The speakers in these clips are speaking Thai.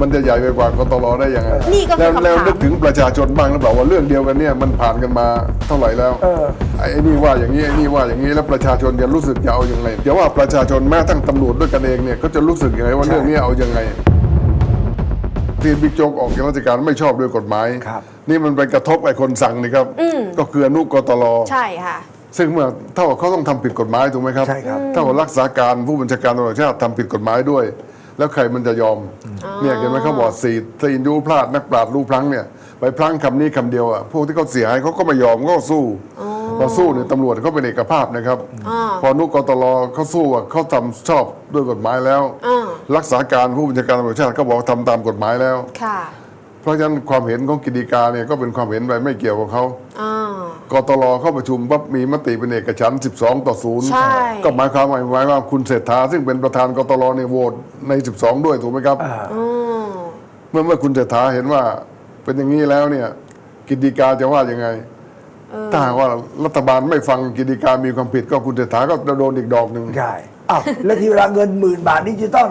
มันจะใหญ่ไปกว่ากตลได้ยังไงนี่ก็คือแล้วคำถาม แล้วนึกถึงประชาชนบ้างหรือเปล่าว่าเรื่องเดียวกันเนี่ยมันผ่านกันมาเท่าไหร่แล้วเออ ไอ้นี่ว่าอย่างนี้ไอ้นี่ว่าอย่างนี้แล้วประชาชนจะรู้สึกจะเอายังไงเดี๋ยวว่าประชาชนแม้ทั้งตำรวจด้วยกันเองเนี่ยก็จะรู้สึกยังไงว่าเรื่องนี้เอายังไง ที่บิ๊กโจ๊กออกจากราชการไม่ชอบด้วยกฎหมาย ครับ นี่มันไปกระทบไอ้คนสั่งนี่ครับ ก็คืออนุกตล ใช่ค่ะ ซึ่งเมื่อเท่ากับเขาต้องทำผิดกฎหมายถูกไหมครับใช่ครับ เท่ากับรักษาการผู้บัญชาการตำรวจแห่งชาติทำผิดกฎหมายด้วย แล้วใครมันจะยอมเนี่ยเห็นไหมเขาบอกสี่ตีนยูพลาดนักปราชญ์รู้พลั้งเนี่ยไปพลั้งคำนี้คำเดียวอะพวกที่เขาเสียหายเขาก็ไม่ยอมเขาก็สู้พอสู้เนี่ยตำรวจเขาเป็นเอกภาพนะครับอ่าพอนุกตลเขาสู้อะเขาทำชอบด้วยกฎหมายแล้วอ่ารักษาการผู้บัญชาการตำรวจแห่งชาติก็บอกทำตามกฎหมายแล้วค่ะเพราะฉะนั้นความเห็นของกิติกาเนี่ยก็เป็นความเห็นไปไม่เกี่ยวกับเขาอ่า กตลเข้าประชุมปั๊บมีมติเป็นเอกฉันท์12 ต่อ ใช่ 0 ก็หมายความว่าหมายว่าคุณเศรษฐาซึ่งเป็นประธานกตลในยโหวตใน 12 ด้วยถูกไหมครับอืมเมื่อเมื่อคุณเศรษฐาเห็นว่าเป็นอย่างนี้แล้วเนี่ยกิติกาจะว่ายังไง ถ้าหากว่ารัฐบาลไม่ฟังกิติกามีความผิดก็คุณเศรษฐาก็โดนอีกดอกหนึ่ง ใช่อ้าวแล้วทีเวลาเงินหมื่นบาทดิจิตอล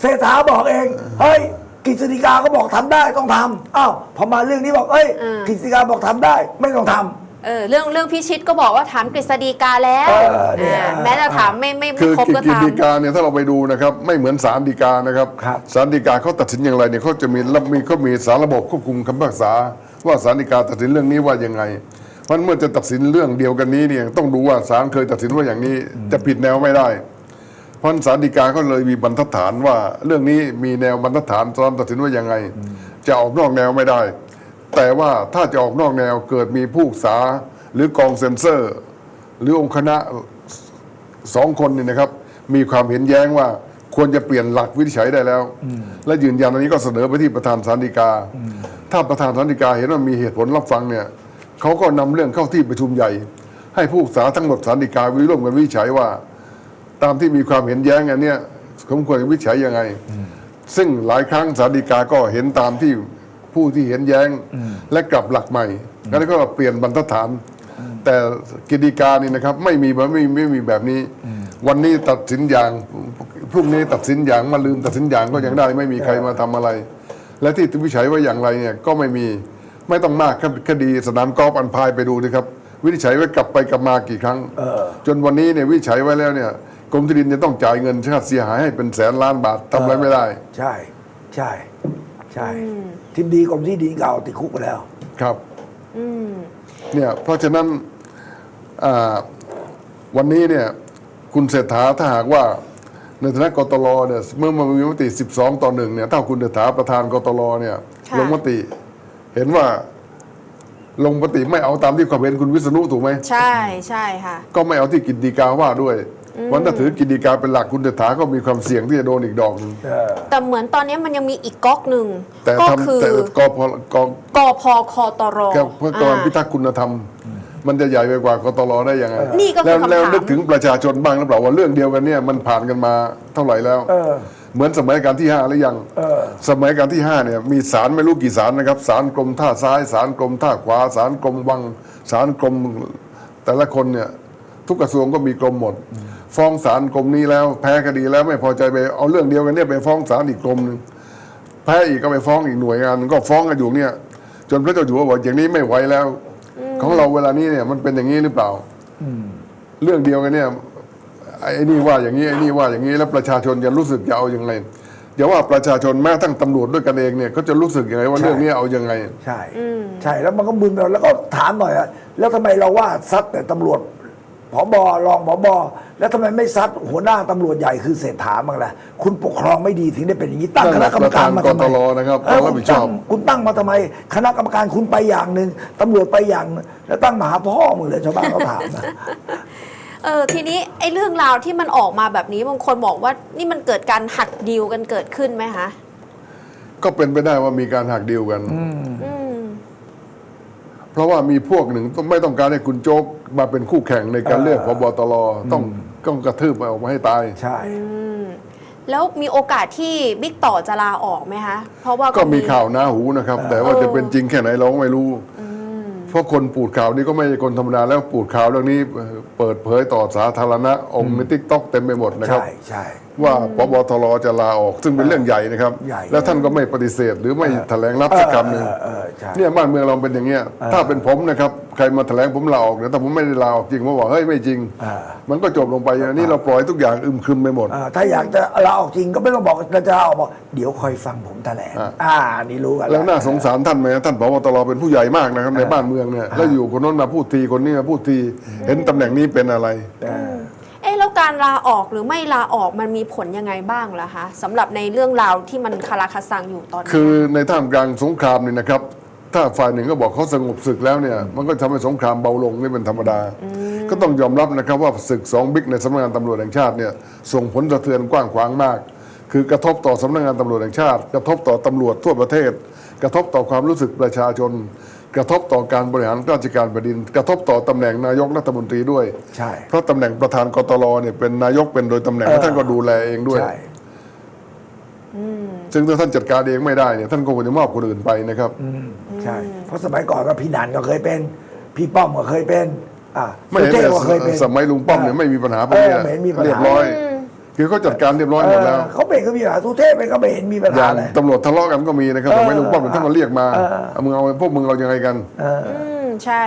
เศรษฐาบอกเอง เฮ้ยกฤษฎีกาก็บอกทำได้ต้องทำอ้าวพอมาเรื่องนี้บอกเอ้ยอืมกฤษฎีกาบอกทำได้ ไม่ต้องทำ เออเรื่องเรื่องพิชิตก็บอกว่าถามกฤษฎีกาแล้วเออเนี่ย อ่าแม้จะถามไม่ไม่คืไม่อครบก็กิตามติกาเนี่ยถ้าเราไปดูนะครับไม่เหมือนศาลฎีกานะครับครับ ศาลฎีกาเขาตัดสินอย่างไรเนี่ยเขาจะมีระมีเขามีสารระบบควบคุมคำพิพากษา ว่าศาลฎีกาตัดสินเรื่องนี้ว่ายังไงเพราะฉะนั้นเมื่อจะตัดสินเรื่องเดียวกันนี้เนี่ยต้องดูว่าศาลเคยตัดสินว่าอย่างนี้จะผิดแนวไม่ได้ เพราะฉะนั้นศาลฎีกาก็เลยมีบรรทัดฐานว่าเรื่องนี้มีแนวบรรทัดฐานตอนตัดสินว่ายังไง จะออกนอกแนวไม่ได้ แต่ว่าถ้าจะออกนอกแนวเกิดมีผู้ศึกษาหรือกองเซ็นเซอร์ หรือองค์คณะสองคนนี่นะครับ มีความเห็นแย้งว่าควรจะเปลี่ยนหลักวินิจฉัยได้แล้ว และยืนยันอันนี้ก็เสนอไปที่ประธานศาลฎีกา ถ้าประธานศาลฎีกาเห็นว่ามีเหตุผลรับฟังเนี่ยเขาก็นำเรื่องเข้าที่ประชุมใหญ่ ให้ผู้ศึกษาทั้งหมดศาลฎีกาวิร่วมกันวิจัยว่า ตามที่มีความเห็นแย้งอันเนี้ยสมควรวิจัยยังไง ซึ่งหลายครั้งศาลฎีกาก็เห็นตามที่ ผู้ที่เห็นแย้งและกลับหลักใหม่แล้วก็เปลี่ยนบรรทัดฐาน แต่กิจกานี่นะครับ ไม่มีแบบไม่ไม่มีแบบนี้ วันนี้ตัดสินอย่างพรุ่งนี้ตัดสินอย่างมาลืมตัดสินอย่างก็ยังได้ไม่มีใครมาทำอะไร และที่วิจัยว่าอย่างไรเนี่ยก็ไม่มีไม่ต้องมากครับคดีสนามกอล์ฟอันพายไปดูนะครับ วินิจฉัยไว้กลับไปกลับมากี่ครั้ง จนวันนี้เนี่ยวินิจฉัยไว้แล้วเนี่ยกรมที่ดินจะต้องจ่ายเงินค่าเสียหายให้เป็นแสนล้านบาททำอะไรไม่ได้ ใช่ใช่ ใช่ทิมดีกรมที่ดินเก่าติดคุกไปแล้ว ครับเนี่ยเพราะฉะนั้นอ่าวันนี้เนี่ย คุณเศรษฐาถ้าหากว่าในฐานะกตลเนี่ยเมื่อมันมีมติ 12 ต่อหนึ่งเนี่ยถ้าคุณเศรษฐาประธานกตลเนี่ยค่ะลงมติ เห็นว่าลงมติไม่เอาตามที่ความเห็นคุณวิษณุถูกไหมใช่ใช่ค่ะ ก็ไม่เอาที่กิจดีกาว่าด้วย วันถ้าถือกิจดีกาเป็นหลักคุณเศรษฐาก็มีความเสี่ยงที่จะโดนอีกดอกหนึ่งเออแต่เหมือนตอนนี้มันยังมีอีกก๊อกหนึ่งแต่ก็ทำคือแต่กพกกพคตรแค่เพื่อการพิอ่าทักษ์คุณธรรม มันจะใหญ่ไปกว่ากตลได้ยังไงนี่ก็คือแล้วคำถาม แล้วนึกถึงประชาชนบ้างหรือเปล่าว่าเรื่องเดียวกันเนี่ยมันผ่านกันมาเท่าไหร่แล้ว เออ เหมือนสมัยการที่ห้าหรือยัง เออ สมัยการที่ห้าเนี่ยมีศาลไม่รู้กี่ศาลนะครับศาลกรมท่าซ้ายศาลกรมท่าขวาศาลกรมวังศาลกรมแต่ละคนเนี่ย ทุกกระทรวงก็มีกรมหมด ฟ้องศาลกรมนี้แล้ว แพ้คดีแล้วไม่พอใจไปเอาเรื่องเดียวกันเนี่ยไปฟ้องศาลอีกกรมหนึ่งแพ้อีกก็ไปฟ้องอีกหน่วยงานหนึ่งก็ฟ้องกันอยู่เนี่ย จนพระเจ้าอยู่หัวบอกอย่างนี้ไม่ไหวแล้ว ของเราเวลานี้เนี่ยมันเป็นอย่างนี้หรือเปล่าเรื่องเดียวกันเนี่ยไอ้นี่ว่าอย่างนี้ไอ้นี่ว่าอย่างนี้แล้วประชาชนจะรู้สึกจะเอาอย่างไรอย่าว่าประชาชนแม้ทั้งตำรวจด้วยกันเองเนี่ยก็จะรู้สึกยังไงว่าใช่เรื่องนี้เอายังไง ใช่ ใช่แล้วมันก็มึนไปแล้วก็ถามหน่อยอะแล้วทำไมเราว่าซัดแต่ตำรวจ ผบรองผบแล้วทำไมไม่ซัดหัวหน้าตำรวจใหญ่คือเศรษฐาบ้างล่ะคุณปกครองไม่ดีถึงได้เป็นอย่างนี้ตั้งนั่คนแหณะละกรรมการมาทำไมประธานกตรนะครับเออต้องรับคุผิณดชตั้องบคุณตั้งมาทำไม คณะกรรมการคุณไปอย่างหนึ่งตำรวจไปอย่างหนึ่งแล้วตั้งมาหาพ่อมึงเลยชาวบ้านเขาถามนะเออทีนี้ไอ้เรื่องราวที่มันออกมาแบบนี้บางคนบอกว่านี่มันเกิดการหักดีลกันเกิดขึ้นไหมคะก็เป็นไปได้ว่ามีการหักดีลกันอืม เพราะว่ามีพวกหนึ่งต้องไม่ต้องการให้คุณโจ๊กมาเป็นคู่แข่งในการเออเลือกพบตรต้องต้องกระทืบมาออกมาให้ตาย ใช่ แล้วมีโอกาสที่บิ๊กต่อจะลาออกไหมคะ เพราะว่าก็มีข่าวหน้าหูนะครับ แต่ว่าจะเป็นจริงแค่ไหนเราก็ไม่รู้ เพราะคนปูดข่าวนี้ก็ไม่ใช่คนธรรมดาแล้วปูดข่าวเรื่องนี้เอ่อเปิดเผยต่อสาธารณะออกในทิกต็อกเต็มไปหมดนะครับ ใช่ใช่ว่าพบทรจะลาออก ซึ่งเป็นเรื่องใหญ่นะครับ ใหญ่แล้วท่านก็ไม่ปฏิเสธหรือไม่แถลงรับสักคำหนึ่งเออเออเออใช่เนี่ยบ้านเมืองเราเป็นอย่างเงี้ยถ้าเป็นผมนะครับ ใครมาแถลงผมลาออกเนี่ยถ้าผมไม่ได้ลาออกจริงผมบอกเฮ้ยไม่จริงอ่ามันก็จบลงไปอันนี้เราปล่อยทุกอย่างอึมครึมไปหมดอ่าถ้าอยากจะลาออกจริงก็ไม่ต้องบอกจะลาออกบอกเดี๋ยวคอยฟังผมแถลงอ่าอ่าอันนี่รู้กันแล้วน่าสงสารท่านไหมท่านผบตรเป็นผู้ใหญ่มากนะครับในบ้านเมืองเนี่ยแล้วอยู่คนโน้นมาพูดทีคนนี้มาพูดทีเห็นตำแหน่งนี้เป็นอะไรเอ๊ะแล้วการลาออกหรือไม่ลาออกมันมีผลยังไงบ้างล่ะคะสำหรับในเรื่องราวที่มันคาราคาซังอยู่ตอนนี้คือในท่ามกลางสงครามนี่นะครับ ถ้าฝ่ายหนึ่งก็บอกเขาสงบศึกแล้วเนี่ย มันก็ทำให้สงครามเบาลงนี่เป็นธรรมดา ก็ต้องยอมรับนะครับว่าศึกสองบิ๊กในสำนักงานตำรวจแห่งชาติเนี่ยส่งผลสะเทือนกว้างขวางมาก คือกระทบต่อสำนักงานตำรวจแห่งชาติ กระทบต่อตำรวจทั่วประเทศ กระทบต่อความรู้สึกประชาชน กระทบต่อการบริหารราชการแผ่นดิน กระทบต่อตำแหน่งนายกรัฐมนตรีด้วยใช่เพราะตำแหน่งประธานกตรเนี่ยเป็นนายกเป็นโดยตำแหน่งเออและท่านก็ดูแลเองด้วยใช่ ซึ่งถ้าท่านจัดการเองไม่ได้เนี่ยท่านก็ควรจะมอบคนอื่นไปนะครับใช่ เพราะสมัยก่อนก็พี่หนันก็เคยเป็น พี่ป้อมก็เคยเป็น อ่าไม่เห็นสุเลยทพก็เคยเป็น สมัยลุงป้อมเนี่ยไม่มีปัญหาพวกเนี้ยเออไม่เห็นมีปัญหา เรียบร้อย คือเขาจัดการเรียบร้อยหมดแล้ว เออเขาเป็นก็มีปัญหาทุเทพเป็นก็ไม่เห็นมีปัญอหาย่างเลย ตำรวจทะเลาะกันก็มีนะครับเออสมัยลุงป้อมเนี่ยท่านมาเรียกมาเออ เอามึงเอาพวกมึงเอายังไงกัน เอออืมใช่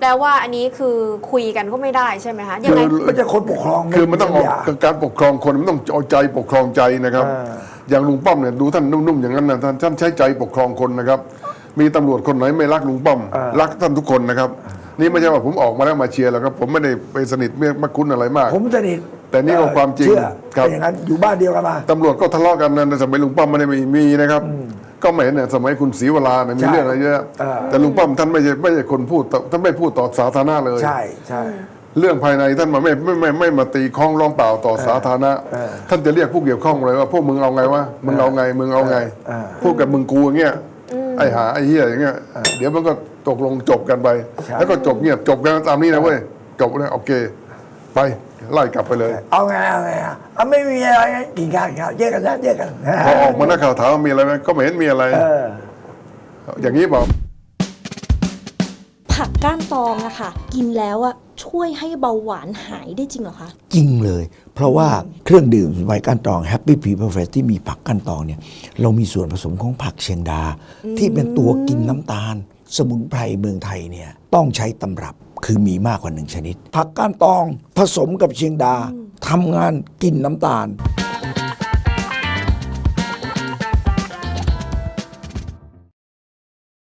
แปลว่าอันนี้คือคุยกันก็ไม่ได้ใช่ไหมคะยังไง คือไม่ใช่คนปกครองคือมันต้องออกย่าการปกครองคนมันต้องเอาใจปกครองใจนะครับ เออ อย่างลุงป้อมเนี่ยดูท่านนุ่มๆอย่างนั้นนะท่านท่านใช้ใจปกครองคนนะครับ มีตำรวจคนไหนไม่รักลุงป้อม รักท่านทุกคนนะครับ นี่ไม่ใช่ว่าผมออกมาแล้วมาเชียร์แล้วครับ ผมไม่ได้ไปสนิทไม่มาคุ้นอะไรมาก ผมสนิทแต่นี่ก็ความจริงเชื่อครับเป็นอย่างนั้นอยู่บ้านเดียวกันมาตำรวจก็ทะเลาะกันนะในสมัยลุงป้อมไม่ได้มีมีนะครับ ก็ไม่เห็นเนี่ยสมัยคุณศรีวราเนี่ยมีใช่เรื่องอะไรเยอะเออแต่ลุงป้อมท่านไม่ใช่ไม่ใช่คนพูดต่อท่านไม่พูดต่อสาธารณะเลย ใช่ใช่ เรื่องภายในท่านมาไม่ไม่ไม่ไม่มาตีข้องร้องเปล่าต่อสาธารณะเออท่านจะเรียกผู้เกี่ยวข้องเลยว่าพวกมึงเอาไงวะมึงเอาไงมึงเอาไงเออพูดกับมึงกูอย่างเงี้ยไอ้หาไอ้เหี้ยอย่างเงี้ยเดี๋ยวมันก็ตกลงจบกันไปใช่แล้วก็จบเงียบจบกันตามนี้นะเว้ยจบเลยโอเค ไปไล่กลับไปเลย เอาไงเอาไงอะอะไม่มีอะไรไงกินข้าวกินข้าวแยกกันนะแยกกันพอออกมานักข่าวถามว่ามีอะไรไหมก็ไม่เห็นมีอะไรเอออย่างนี้เปล่าผั กก้านตองอะค่ะ กินแล้วอะช่วยให้เบาหวานหายได้จริงเหรอคะ จริงเลย เพราะว่าเครื่องดื่มสมัยก้านตอง Happy p e o p l e f r e s h ที่มีผักก้านตองเนี่ย เรามีส่วนผสมของผักเชียงดา ที่เป็นตัวกินน้ำตาล สมุนไพรเมืองไทยเนี่ยต้องใช้ตำรับคือมีมากกว่าหนึ่งชนิด ผักก้านตองผสมกับเชียงดาทำงานกินน้ำตาล